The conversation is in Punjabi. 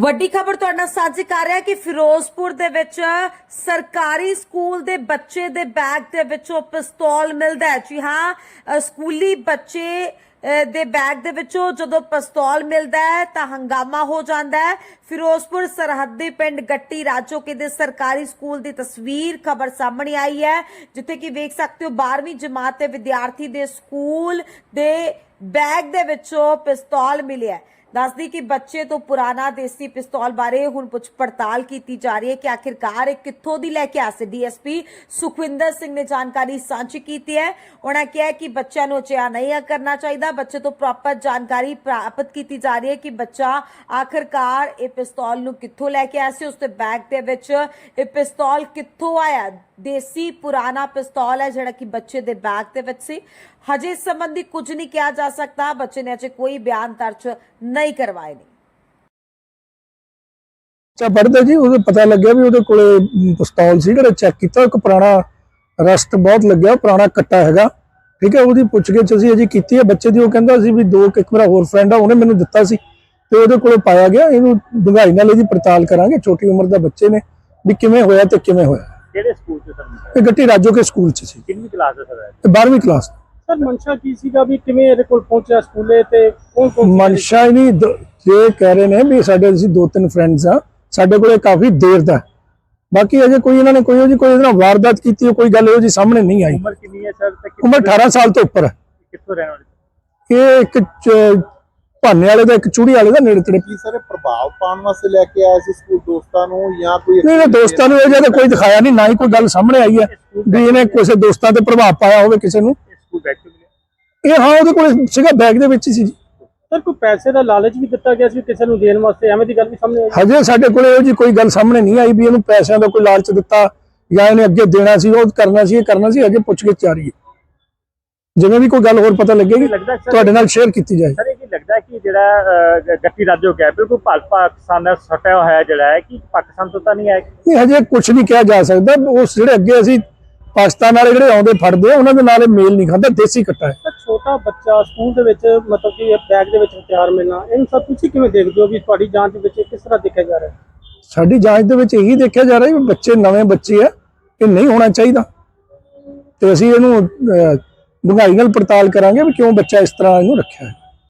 ਵੱਡੀ ਖਬਰ ਤੁਹਾਡੇ ਨਾਲ ਸਾਂਝੀ ਕਰ ਰਿਹਾ ਕਿ ਫਿਰੋਜ਼ਪੁਰ ਦੇ ਵਿੱਚ ਸਰਕਾਰੀ ਸਕੂਲ ਦੇ ਬੱਚੇ ਦੇ ਬੈਗ ਦੇ ਵਿੱਚੋਂ ਪਿਸਤੌਲ ਮਿਲਦਾ ਹੈ। ਜੀ ਹਾਂ ਸਕੂਲੀ ਬੱਚੇ ਦੇ ਬੈਗ ਦੇ ਵਿੱਚੋਂ ਜਦੋਂ ਪਿਸਤੌਲ ਮਿਲਦਾ ਹੈ ਤਾਂ ਹੰਗਾਮਾ ਹੋ ਜਾਂਦਾ ਹੈ। ਫਿਰੋਜ਼ਪੁਰ ਸਰਹੱਦੀ ਪਿੰਡ ਗੱਟੀ ਰਾਜੋਕੇ ਦੇ ਸਰਕਾਰੀ ਸਕੂਲ ਦੀ ਤਸਵੀਰ ਖਬਰ ਸਾਹਮਣੇ ਆਈ ਹੈ, ਜਿੱਥੇ ਕਿ ਵੇਖ ਸਕਦੇ ਹੋ 12ਵੀਂ ਜਮਾਤ ਦੇ ਵਿਦਿਆਰਥੀ ਦੇ ਸਕੂਲ ਦੇ ਬੈਗ ਦੇ ਵਿੱਚੋਂ ਪਿਸਤੌਲ ਮਿਲਿਆ ਦੱਸਦੀ ਕਿ ਬੱਚੇ ਤੋਂ ਪੁਰਾਣਾ ਦੇਸੀ ਪਿਸਤੌਲ ਬਾਰੇ ਹੁਣ ਪੁੱਛ ਪੜਤਾਲ ਕੀਤੀ ਜਾ ਰਹੀ ਹੈ ਕਿ ਆਖਿਰਕਾਰ ਇਹ ਕਿੱਥੋਂ ਦੀ ਲੈ ਕੇ ਆਸੇ ਡੀਐਸਪੀ ਸੁਖਵਿੰਦਰ ਸਿੰਘ ਨੇ ਜਾਣਕਾਰੀ ਸਾਂਝੀ ਕੀਤੀ ਹੈ। ਉਹਨਾਂ ਕਿਹਾ ਕਿ ਬੱਚਿਆਂ ਨੂੰ ਅਜਿਹਾ ਨਹੀਂ ਕਰਨਾ ਚਾਹੀਦਾ। ਬੱਚੇ ਤੋਂ ਪ੍ਰੋਪਰ ਜਾਣਕਾਰੀ ਪ੍ਰਾਪਤ ਕੀਤੀ ਜਾ ਰਹੀ ਹੈ ਕਿ ਬੱਚਾ ਆਖਿਰਕਾਰ ਇਹ ਪਿਸਤੌਲ ਨੂੰ ਕਿੱਥੋਂ ਲੈ ਕੇ ਆਇਆ ਸੀ? ਉਸ ਦੇ ਬੈਗ ਦੇ ਵਿੱਚ ਇਹ ਪਿਸਤੌਲ ਕਿੱਥੋਂ ਆਇਆ? ਦੇਸੀ ਪੁਰਾਣਾ ਪਿਸਤੌਲ ਹੈ ਜਿਹੜਾ ਕਿ ਬੱਚੇ ਦੇ ਬੈਗ ਦੇ ਵਿੱਚ ਸੀ। ਹਜੇ ਇਸ ਸੰਬੰਧੀ ਕੁਝ ਨਹੀਂ ਕਿਹਾ ਜਾ ਸਕਦਾ। ਬੱਚੇ ਨੇ ਅਜੇ ਕੋਈ ਬਿਆਨ ਦਰਜ ਨਹੀਂ ਕਰਵਾਏ ਨੇ। ਬੱਚਾ ਪੜਦਾ ਜੀ ਉਹਦੇ ਪਤਾ ਲੱਗਿਆ ਵੀ ਉਹਦੇ ਕੋਲੇ ਪਿਸਤੌਲ ਸੀ ਜਿਹੜਾ ਚੈੱਕ ਕੀਤਾ ਇੱਕ ਪੁਰਾਣਾ ਰਸਟ ਬਹੁਤ ਲੱਗਿਆ ਪੁਰਾਣਾ ਕੱਟਾ ਹੈਗਾ। ਠੀਕ ਹੈ ਉਹਦੀ ਪੁੱਛਗਿੱਛ ਅਸੀਂ ਅਜੇ ਕੀਤੀ ਹੈ। ਬੱਚੇ ਦੀ ਉਹ ਕਹਿੰਦਾ ਸੀ ਵੀ ਦੋ ਇੱਕ ਮੇਰਾ ਹੋਰ ਫਰੈਂਡ ਆ ਉਹਨੇ ਮੈਨੂੰ ਦਿੱਤਾ ਸੀ ਤੇ ਉਹਦੇ ਕੋਲੇ ਪਾਇਆ ਗਿਆ। ਇਹਨੂੰ ਡੂੰਘਾਈ ਨਾਲ ਇਹਦੀ ਪੜਤਾਲ ਕਰਾਂਗੇ। ਛੋਟੀ ਉਮਰ ਦਾ ਬੱਚੇ ਨੇ ਵੀ ਕਿਵੇਂ ਹੋਇਆ ਤੇ ਕਿਵੇਂ ਹੋਇਆ। ਕਿਹੜੇ ਸਕੂਲ ਚ ਸਰ? ਇਹ ਗੱਟੀ ਰਾਜੋ ਕੇ ਸਕੂਲ ਚ ਸੀ। ਕਿੰਨੀ ਕਲਾਸ ਹੈ ਸਰ? ਤੇ 12ਵੀਂ ਕਲਾਸ ਸਰ ਮਨਸ਼ਾ ਕੀ ਸੀਗਾ ਵੀ ਕਿਵੇਂ ਇਹਦੇ ਕੋਲ ਪਹੁੰਚਿਆ ਸਕੂਲੇ ਤੇ ਕੌਣ ਕੌਣ ਮਨਸ਼ਾ ਹੀ ਨਹੀਂ ਦ- ਇਹ ਕਹਿ ਰਹੇ ਨੇ ਵੀ ਸਾਡੇ ਅਸੀਂ ਦੋ ਤਿੰਨ ਫਰੈਂਡਸ ਆ ਸਾਡੇ ਕੋਲੇ ਕਾਫੀ ਦੇਰ ਦਾ ਹੈ। ਬਾਕੀ ਅਜੇ ਕੋਈ ਇਹਨਾਂ ਨੇ ਕੋਈ ਉਹਦੀ ਕੋਈ ਇਹਦੇ ਨਾਲ ਵਾਰਦਾਤ ਕੀਤੀ ਹੈ, ਕੋਈ ਗੱਲ ਇਹੋ ਜੀ ਸਾਹਮਣੇ ਨਹੀਂ ਆਈ। ਉਮਰ ਕਿੰਨੀ ਹੈ ਸਰ ਤੇ ਕਿੱਥੋਂ ਉਮਰ 18 ਸਾਲ ਤੋਂ ਉੱਪਰ ਹੈ। ਕਿੱਥੋਂ ਰਹਿਣ ਵਾਲੇ? ਇਹ ਇੱਕ ਚ- ਭਾਨੇ ਵਾਲੇ ਦਾ ਇੱਕ ਚੂੜੀ ਵਾਲੇ ਦਾ ਨੇੜੇ ਤੇੜੇ। ਕੀ ਸਾਰੇ ਪ੍ਰਭਾਵ ਪਾਉਣ ਵਾਸਤੇ ਲੈ ਕੇ ਆਏ ਸੀ ਸਕੂਲ ਦੋਸਤਾਂ ਨੂੰ ਜਾਂ ਕੋਈ ਨਹੀਂ ਇਹ ਦੋਸਤਾਂ ਨੂੰ ਇਹ ਕੋਈ ਦਿਖਾਇਆ ਨਹੀਂ ਨਾ ਹੀ ਕੋਈ ਗੱਲ ਸਾਹਮਣੇ ਆਈ ਹੈ ਵੀ ਇਹਨੇ ਕਿਸੇ ਦੋਸਤਾਂ ਤੇ ਪ੍ਰਭਾਵ ਪਾਇਆ ਹੋਵੇ ਕਿਸੇ ਨੂੰ। ਇਹ ਸਕੂਲ ਬੈਗ ਤੋਂ ਮਿਲਿਆ ਇਹ ਹਾਂ ਉਹਦੇ ਕੋਲ ਸੀਗਾ ਬੈਗ ਦੇ ਵਿੱਚ ਹੀ ਸੀ ਜੀ। ਸਰ ਕੋਈ ਪੈਸੇ ਦਾ ਲਾਲਚ ਵੀ ਦਿੱਤਾ ਗਿਆ ਸੀ ਕਿਸੇ ਨੂੰ ਦੇਣ ਵਾਸਤੇ? ਐਵੇਂ ਦੀ ਗੱਲ ਵੀ ਸਾਹਮਣੇ ਆਈ। ਹਜੇ ਸਾਡੇ ਕੋਲ ਇਹੋ ਜੀ ਕੋਈ ਗੱਲ ਸਾਹਮਣੇ ਨਹੀਂ ਆਈ ਵੀ ਇਹਨੂੰ ਪੈਸਿਆਂ ਦਾ ਕੋਈ ਲਾਲਚ ਦਿੱਤਾ ਜਾਂ ਇਹਨੇ ਅੱਗੇ ਦੇਣਾ ਸੀ ਉਹ ਕਰਨਾ ਸੀ ਇਹ ਕਰਨਾ ਸੀ ਅਜੇ ਪੁੱਛ ਕੇ ਚਾਰੀ ਹੈ। ਜਿਵੇਂ ਵੀ ਕੋਈ ਗੱਲ ਹੋਰ ਪਤਾ ਲੱਗੇਗੀ ਲੱਗਦਾ ਸਰ ਤੁਹਾਡੇ ਨਾਲ ਸ਼ੇਅਰ ਕੀਤੀ ਜਾਏ। ਸਰ ਇਹ ਕੀ ਲੱਗਦਾ ਕਿ ਜਿਹੜਾ ਅਹ, ਗੱਟੀ ਰਾਜੋ ਗਿਆ ਬਿਲਕੁਲ ਭਾਰਤ ਪਾਕਿਸਤਾਨ ਨਾਲ ਸਟਿਆ ਹੋਇਆ ਜਿਹੜਾ ਹੈ ਕਿ ਪਾਕਿਸਤਾਨ ਤੋਂ ਤਾਂ ਨਹੀਂ ਆਇਆ? ਨਹੀਂ ਹਜੇ ਕੁਝ ਨਹੀਂ ਕਿਹਾ ਜਾ ਸਕਦਾ। ਉਸ ਜਿਹੜੇ ਅੱਗੇ ਅਸੀਂ ਪਾਕਿਸਤਾਨ ਵਾਲੇ ਜਿਹੜੇ ਆਉਂਦੇ ਫੜਦੇ ਆ ਉਹਨਾਂ ਦੇ ਨਾਲ ਇਹ ਮੇਲ ਨਹੀਂ ਖਾਂਦਾ ਦੇਸੀ ਕੱਟਾ ਹੈ। ਛੋਟਾ ਬੱਚਾ ਸਕੂਲ ਦੇ ਵਿੱਚ ਮਤਲਬ ਕਿ ਬੈਗ ਦੇ ਵਿੱਚ ਹਥਿਆਰ ਮਿਲਣਾ ਇਹਨੂੰ ਸਭ ਤੁਸੀਂ ਕਿਵੇਂ ਦੇਖਦੇ ਹੋ ਵੀ ਤੁਹਾਡੀ ਜਾਂਚ ਵਿੱਚ ਇਹ ਕਿਸ ਤਰ੍ਹਾਂ ਦੇਖਿਆ ਜਾ ਰਿਹਾ ਸਾਡੀ ਜਾਂਚ ਦੇ ਵਿੱਚ ਇਹੀ ਦੇਖਿਆ ਜਾ ਰਿਹਾ ਵੀ ਬੱਚੇ ਨਵੇਂ ਬੱਚੇ ਆ ਇਹ ਨਹੀਂ ਹੋਣਾ ਚਾਹੀਦਾ। ਤੇ ਅਸੀਂ ਇਹਨੂੰ ਡੂੰਘਾਈ ਨਾਲ ਪੜਤਾਲ ਕਰਾਂਗੇ ਵੀ ਕਿਉਂ ਬੱਚਾ ਇਸ ਤਰ੍ਹਾਂ ਇਹਨੂੰ ਰੱਖਿਆ ਹੈ।